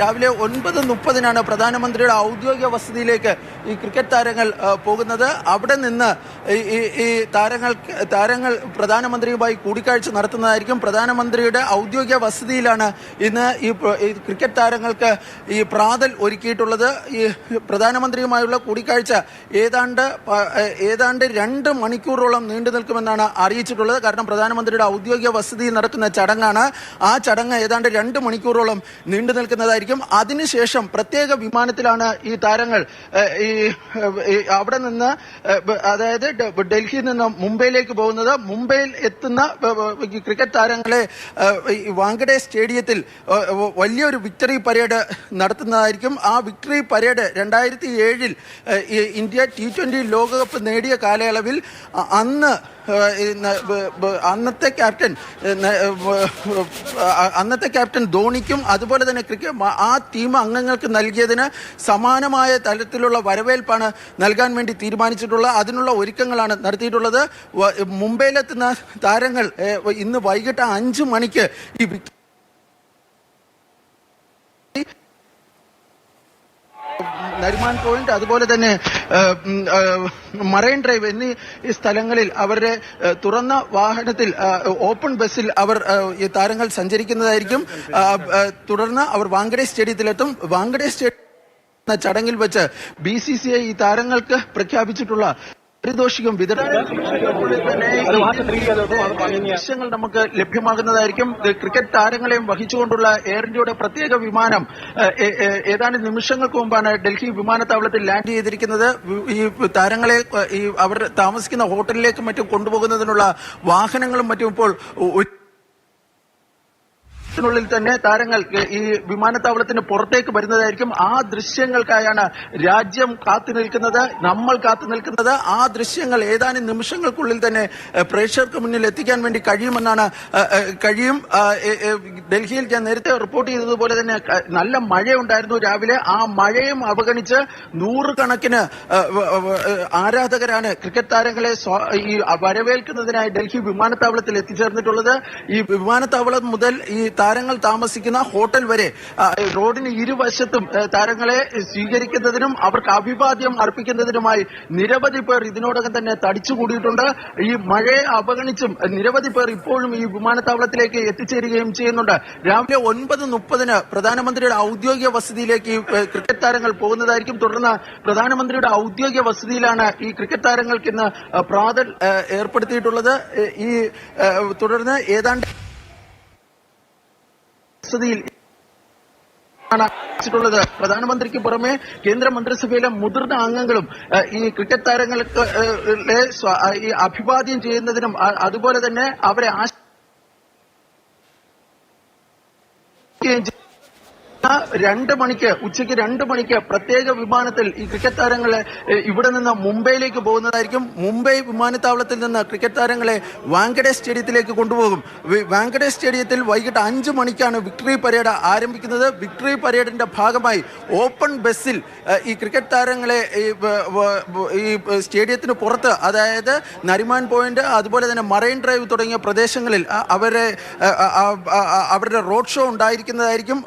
രാവിലെ ഒൻപത് മുപ്പതിനാണ് പ്രധാനമന്ത്രിയുടെ ഔദ്യോഗിക വസതിയിലേക്ക് ഈ ക്രിക്കറ്റ് താരങ്ങൾ പോകുന്നത്. അവിടെ നിന്ന് ഈ- താരങ്ങൾ താരങ്ങൾ പ്രധാനമന്ത്രിയുമായി കൂടിക്കാഴ്ച നടത്തുന്നതായിരിക്കും. പ്രധാനമന്ത്രിയുടെ ഔദ്യോഗിക വസതിയിലാണ് ഇന്ന് ഈ ക്രിക്കറ്റ് താരങ്ങൾക്ക് ഈ പ്രാതൽ ഒരുക്കിയിട്ടുള്ളത്. ഈ പ്രധാനമന്ത്രിയുമായുള്ള കൂടിക്കാഴ്ച ഏതാണ്ട് ഏതാണ്ട് രണ്ട് മണിക്കൂറോളം നീണ്ടു നിൽക്കുമെന്നാണ് അറിയിച്ചിട്ടുള്ളത്. കാരണം പ്രധാനമന്ത്രിയുടെ ഔദ്യോഗിക വസതിയിൽ നടക്കുന്ന ചടങ്ങാണ്. ആ ചടങ്ങ് ഏതാണ്ട് രണ്ട് മണിക്കൂറോളം നീണ്ടു നിൽക്കുന്നതായിരിക്കും. അതിനുശേഷം പ്രത്യേക വിമാനത്തിലാണ് ഈ താരങ്ങൾ ഈ അവിടെ നിന്ന് അതായത് ഡൽഹിയിൽ നിന്ന് മുംബൈയിലേക്ക് പോകുന്നത്. മുംബൈയിൽ എത്തുന്ന ക്രിക്കറ്റ് താരങ്ങളെ വാങ്കഡെ സ്റ്റേഡിയത്തിൽ വലിയൊരു വിക്ടറി പരേഡ് നടത്തുന്നതായിരിക്കും. ആ വിക്ടറി പരേഡ് രണ്ടായിരത്തി ഏഴിൽ ഇന്ത്യ ടി ട്വന്റി ലോകകപ്പ് നേടിയ കാലയളവിൽ അന്ന് അന്നത്തെ ക്യാപ്റ്റൻ അന്നത്തെ ക്യാപ്റ്റൻ ധോണിക്കും അതുപോലെ തന്നെ ക്രിക്കറ്റ് ആ ടീം അംഗങ്ങൾക്ക് നൽകിയതിന് സമാനമായ തലത്തിലുള്ള വരവേൽപ്പാണ് നൽകാൻ വേണ്ടി തീരുമാനിച്ചിട്ടുള്ള അതിനുള്ള ഒരുക്കങ്ങളാണ് നടത്തിയിട്ടുള്ളത്. മുംബൈയിലെത്തുന്ന താരങ്ങൾ ഇന്ന് വൈകിട്ട് അഞ്ച് മണിക്ക് ഈ വിക്ടറി നരിമാൻ പോയിന്റ് അതുപോലെ തന്നെ മറൈൻ ഡ്രൈവ് എന്നീ സ്ഥലങ്ങളിൽ അവരുടെ തുറന്ന വാഹനത്തിൽ ഓപ്പൺ ബസ്സിൽ അവർ താരങ്ങൾ സഞ്ചരിക്കുന്നതായിരിക്കും. തുടർന്ന് അവർ വാങ്കഡെ സ്റ്റേഡിയത്തിലെത്തും. വാങ്കഡെ സ്റ്റേഡിയം ചടങ്ങിൽ വെച്ച് ബി സി സി ഐ ഈ താരങ്ങൾക്ക് പ്രഖ്യാപിച്ചിട്ടുള്ള പാരിതോഷികം വിതരണം. ചെയ്യുന്നതിനുള്ളിൽ ദൃശ്യങ്ങൾ നമുക്ക് ലഭ്യമാകുന്നതായിരിക്കും. ക്രിക്കറ്റ് താരങ്ങളെയും വഹിച്ചുകൊണ്ടുള്ള എയർ ഇന്ത്യയുടെ പ്രത്യേക വിമാനം ഏതാനും നിമിഷങ്ങൾക്ക് മുമ്പാണ് ഡൽഹി വിമാനത്താവളത്തിൽ ലാൻഡ് ചെയ്തിരിക്കുന്നത്. ഈ താരങ്ങളെ ഈ അവർ താമസിക്കുന്ന ഹോട്ടലിലേക്കും മറ്റും കൊണ്ടുപോകുന്നതിനുള്ള വാഹനങ്ങളും മറ്റും ഇപ്പോൾ ത്തിനുള്ളിൽ തന്നെ താരങ്ങൾ ഈ വിമാനത്താവളത്തിന് പുറത്തേക്ക് വരുന്നതായിരിക്കും. ആ ദൃശ്യങ്ങൾക്കായാണ് രാജ്യം കാത്തു നിൽക്കുന്നത് നമ്മൾ കാത്തു നിൽക്കുന്നത്. ആ ദൃശ്യങ്ങൾ ഏതാനും നിമിഷങ്ങൾക്കുള്ളിൽ തന്നെ പ്രേക്ഷകർക്ക് മുന്നിൽ എത്തിക്കാൻ വേണ്ടി കഴിയുമെന്നാണ് കഴിയും. ഡൽഹിയിൽ ഞാൻ നേരത്തെ റിപ്പോർട്ട് ചെയ്തതുപോലെ തന്നെ നല്ല മഴയുണ്ടായിരുന്നു രാവിലെ. ആ മഴയും അവഗണിച്ച് നൂറുകണക്കിന് ആരാധകരാണ് ക്രിക്കറ്റ് താരങ്ങളെ ഈ വരവേൽക്കുന്നതിനായി ഡൽഹി വിമാനത്താവളത്തിൽ എത്തിച്ചേർന്നിട്ടുള്ളത്. ഈ വിമാനത്താവളം മുതൽ ഈ താരങ്ങൾ താമസിക്കുന്ന ഹോട്ടൽ വരെ റോഡിന് ഇരുവശത്തും താരങ്ങളെ സ്വീകരിക്കുന്നതിനും അവർക്ക് അഭിവാദ്യം അർപ്പിക്കുന്നതിനുമായി നിരവധി പേർ ഇതിനോടകം തന്നെ തടിച്ചുകൂടിയിട്ടുണ്ട് ഈ മഴയെ അവഗണിച്ചും നിരവധി പേർ ഇപ്പോഴും ഈ വിമാനത്താവളത്തിലേക്ക് എത്തിച്ചേരുകയും ചെയ്യുന്നുണ്ട്. രാവിലെ ഒൻപത് മുപ്പതിന് പ്രധാനമന്ത്രിയുടെ ഔദ്യോഗിക വസതിയിലേക്ക് ക്രിക്കറ്റ് താരങ്ങൾ പോകുന്നതായിരിക്കും. തുടർന്ന് പ്രധാനമന്ത്രിയുടെ ഔദ്യോഗിക വസതിയിലാണ് ഈ ക്രിക്കറ്റ് താരങ്ങൾക്ക് ഇന്ന് പ്രാതൽ ഏർപ്പെടുത്തിയിട്ടുള്ളത്. ഈ തുടർന്ന് ഏതാണ്ട് വസതിയിൽ ിട്ടുള്ളത് പ്രധാനമന്ത്രിക്ക് പുറമെ കേന്ദ്ര മന്ത്രിസഭയിലെ മുതിർന്ന അംഗങ്ങളും ഈ ക്രിക്കറ്റ് താരങ്ങൾക്ക് ഈ അഭിവാദ്യം ചെയ്യുന്നതിനും അതുപോലെ തന്നെ അവരെ ആശ രണ്ട് മണിക്ക് ഉച്ചയ്ക്ക് രണ്ട് മണിക്ക് പ്രത്യേക വിമാനത്തിൽ ഈ ക്രിക്കറ്റ് താരങ്ങളെ ഇവിടെ നിന്ന് മുംബൈയിലേക്ക് പോകുന്നതായിരിക്കും. മുംബൈ വിമാനത്താവളത്തിൽ നിന്ന് ക്രിക്കറ്റ് താരങ്ങളെ വാങ്കഡെ സ്റ്റേഡിയത്തിലേക്ക് കൊണ്ടുപോകും. വാങ്കഡേ സ്റ്റേഡിയത്തിൽ വൈകിട്ട് അഞ്ച് മണിക്കാണ് വിക്ടറി പരേഡ് ആരംഭിക്കുന്നത്. വിക്ടറി പരേഡിന്റെ ഭാഗമായി ഓപ്പൺ ബസ്സിൽ ഈ ക്രിക്കറ്റ് താരങ്ങളെ ഈ സ്റ്റേഡിയത്തിന് പുറത്ത് അതായത് നരിമാൻ പോയിന്റ് അതുപോലെ തന്നെ മറൈൻ ഡ്രൈവ് തുടങ്ങിയ പ്രദേശങ്ങളിൽ അവരെ അവരുടെ റോഡ് ഷോ ഉണ്ടായിരിക്കുന്നതായിരിക്കും.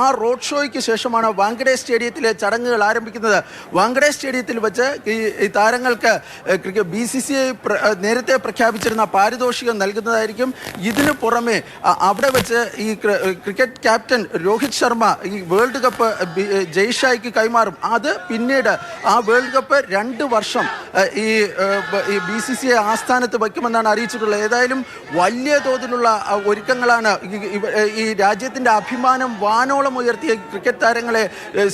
ആ റോഡ് ഷോയ്ക്ക് ശേഷമാണ് വാങ്കഡേ സ്റ്റേഡിയത്തിലെ ചടങ്ങുകൾ ആരംഭിക്കുന്നത്. വാങ്കഡേ സ്റ്റേഡിയത്തിൽ വെച്ച് ഈ താരങ്ങൾക്ക് ബി സി സി ഐ നേരത്തെ പ്രഖ്യാപിച്ചിരുന്ന പാരിതോഷികം നൽകുന്നതായിരിക്കും. ഇതിനു പുറമെ അവിടെ വെച്ച് ഈ ക്രിക്കറ്റ് ക്യാപ്റ്റൻ രോഹിത് ശർമ്മ ഈ വേൾഡ് കപ്പ് ജയ്ഷായ്ക്ക് കൈമാറും. അത് പിന്നീട് ആ വേൾഡ് കപ്പ് രണ്ട് വർഷം ഈ ബ- സി സി ഐ ആസ്ഥാനത്ത് വയ്ക്കുമെന്നാണ് അറിയിച്ചിട്ടുള്ളത്. ഏതായാലും വലിയ തോതിലുള്ള ഒരുക്കങ്ങളാണ് ഈ- രാജ്യത്തിന്റെ അഭിമാനം വാനോളം ഉയർത്തിയ ക്രിക്കറ്റ് താരങ്ങളെ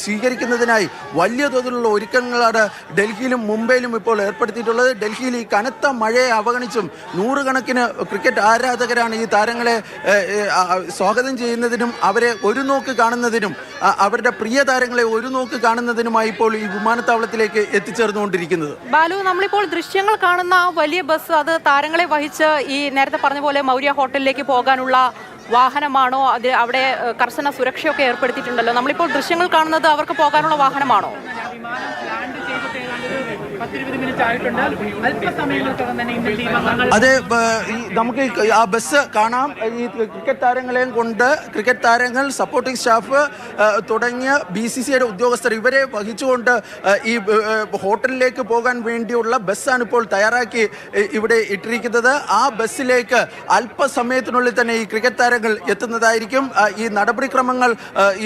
സ്വീകരിക്കുന്നതിനായി വലിയ തോതിലുള്ള ഒരുക്കങ്ങളാണ് ഡൽഹിയിലും മുംബൈയിലും ഇപ്പോൾ ഏർപ്പെടുത്തിയിട്ടുള്ളത്. ഡൽഹിയിൽ ഈ കനത്ത മഴയെ അവഗണിച്ചും നൂറുകണക്കിന് ക്രിക്കറ്റ് ആരാധകരാണ് ഈ താരങ്ങളെ സ്വാഗതം ചെയ്യുന്നതിനും അവരെ ഒരു നോക്ക് കാണുന്നതിനും അവരുടെ പ്രിയ താരങ്ങളെ ഒരു നോക്ക് കാണുന്നതിനുമായി ഇപ്പോൾ ഈ വിമാനത്താവളത്തിലേക്ക് എത്തിച്ചേർന്നുകൊണ്ടിരിക്കുന്നത്. ബാലു നമ്മളിപ്പോൾ ദൃശ്യങ്ങൾ കാണുന്ന ആ വലിയ ബസ് അത് താരങ്ങളെ വഹിച്ച് ഈ നേരത്തെ പറഞ്ഞ പോലെ മൗര്യ ഹോട്ടലിലേക്ക് പോകാനുള്ള വാഹനമാണോ? അത് അവിടെ കർശന സുരക്ഷയൊക്കെ ഏർപ്പെടുത്തിയിട്ടുണ്ടല്ലോ. നമ്മളിപ്പോൾ ദൃശ്യങ്ങൾ കാണുന്നത് അവർക്ക് പോകാനുള്ള വാഹനമാണോ? അതെ നമുക്ക് ആ ബസ് കാണാം. ഈ ക്രിക്കറ്റ് താരങ്ങളെയും കൊണ്ട് ക്രിക്കറ്റ് താരങ്ങൾ സപ്പോർട്ടിംഗ് സ്റ്റാഫ് തുടങ്ങിയ ബി സി സിയുടെ ഉദ്യോഗസ്ഥർ ഇവരെ വഹിച്ചുകൊണ്ട് ഈ ഹോട്ടലിലേക്ക് പോകാൻ വേണ്ടിയുള്ള ബസ്സാണ് ഇപ്പോൾ തയ്യാറാക്കി ഇവിടെ ഇട്ടിരിക്കുന്നത്. ആ ബസ്സിലേക്ക് അല്പസമയത്തിനുള്ളിൽ തന്നെ ഈ ക്രിക്കറ്റ് താരങ്ങൾ എത്തുന്നതായിരിക്കും. ഈ നടപടിക്രമങ്ങൾ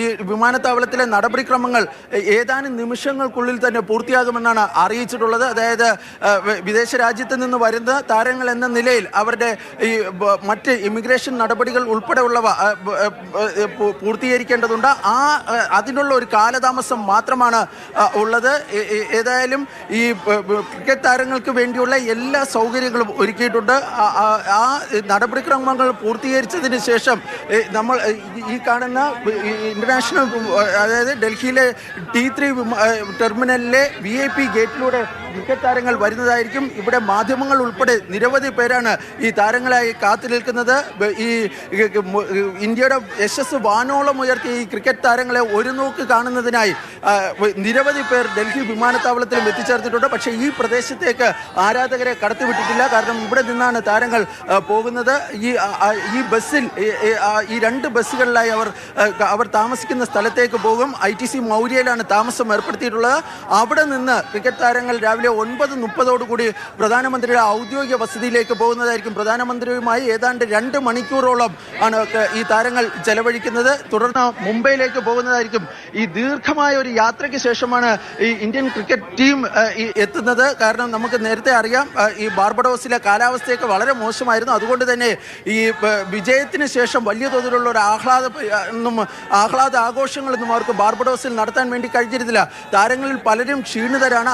ഈ വിമാനത്താവളത്തിലെ നടപടിക്രമങ്ങൾ ഏതാനും നിമിഷങ്ങൾക്കുള്ളിൽ തന്നെ പൂർത്തിയാകുമെന്നാണ് അറിയിച്ചിട്ടുള്ളത്. അതായത് ആ, വ- വിദേശ രാജ്യത്ത് നിന്ന് വരുന്ന താരങ്ങൾ എന്ന നിലയിൽ അവരുടെ ഈ മറ്റ് ഇമിഗ്രേഷൻ നടപടികൾ ഉൾപ്പെടെയുള്ളവ പൂർത്തീകരിക്കേണ്ടതുണ്ട്. ആ അതിനുള്ള ഒരു കാലതാമസം മാത്രമാണ് ഉള്ളത്. ഏതായാലും ഈ ക്രിക്കറ്റ് താരങ്ങൾക്ക് വേണ്ടിയുള്ള എല്ലാ സൗകര്യങ്ങളും ഒരുക്കിയിട്ടുണ്ട്. ആ- നടപടിക്രമങ്ങൾ പൂർത്തീകരിച്ചതിന് ശേഷം നമ്മൾ ഈ- കാണുന്ന ഇന്റർനാഷണൽ അതായത് ഡൽഹിയിലെ ടി ത്രീ ടെർമിനലിലെ വി ഐ പി ഗേറ്റിലൂടെ ക്രിക്കറ്റ് താരങ്ങൾ വരുന്നതായിരിക്കും. ഇവിടെ മാധ്യമങ്ങൾ ഉൾപ്പെടെ നിരവധി പേരാണ് ഈ താരങ്ങളായി കാത്തു നിൽക്കുന്നത്. ഈ ഇന്ത്യയുടെ യശസ് വാനോളം ഉയർത്തിയ ഈ ക്രിക്കറ്റ് താരങ്ങളെ ഒരു നോക്ക് കാണുന്നതിനായി നിരവധി പേർ ഡൽഹി വിമാനത്താവളത്തിലും എത്തിച്ചേർന്നിട്ടുണ്ട്. പക്ഷേ ഈ പ്രദേശത്തേക്ക് ആരാധകരെ കടത്തിവിട്ടിട്ടില്ല. കാരണം ഇവിടെ നിന്നാണ് താരങ്ങൾ പോകുന്നത്. ഈ ഈ ബസ്സിൽ ഈ രണ്ട് ബസ്സുകളിലായി അവർ അവർ താമസിക്കുന്ന സ്ഥലത്തേക്ക് പോകും. ഐ ടി സി മൗര്യയിലാണ് താമസം ഏർപ്പെടുത്തിയിട്ടുള്ളത്. അവിടെ നിന്ന് ക്രിക്കറ്റ് താരങ്ങൾ രാവിലെ ഒൻപത് മുപ്പതോടുകൂടി പ്രധാനമന്ത്രിയുടെ ഔദ്യോഗിക വസതിയിലേക്ക് പോകുന്നതായിരിക്കും. പ്രധാനമന്ത്രിയുമായി ഏതാണ്ട് രണ്ട് മണിക്കൂറോളം ആണ് ഈ താരങ്ങൾ ചെലവഴിക്കുന്നത്. തുടർന്ന് മുംബൈയിലേക്ക് പോകുന്നതായിരിക്കും. ഈ ദീർഘമായ ഒരു യാത്രയ്ക്ക് ശേഷമാണ് ഈ ഇന്ത്യൻ ക്രിക്കറ്റ് ടീം എത്തുന്നത്. കാരണം നമുക്ക് നേരത്തെ അറിയാം ഈ ബാർബഡോസിലെ കാലാവസ്ഥയൊക്കെ വളരെ മോശമായിരുന്നു. അതുകൊണ്ട് തന്നെ ഈ വിജയത്തിന് ശേഷം വലിയ തോതിലുള്ള ഒരു ആഹ്ലാദ ആഹ്ലാദ ആഘോഷങ്ങളൊന്നും അവർക്ക് ബാർബഡോസിൽ നടത്താൻ വേണ്ടി കഴിഞ്ഞിരുന്നില്ല. താരങ്ങളിൽ പലരും ക്ഷീണിതരാണ്.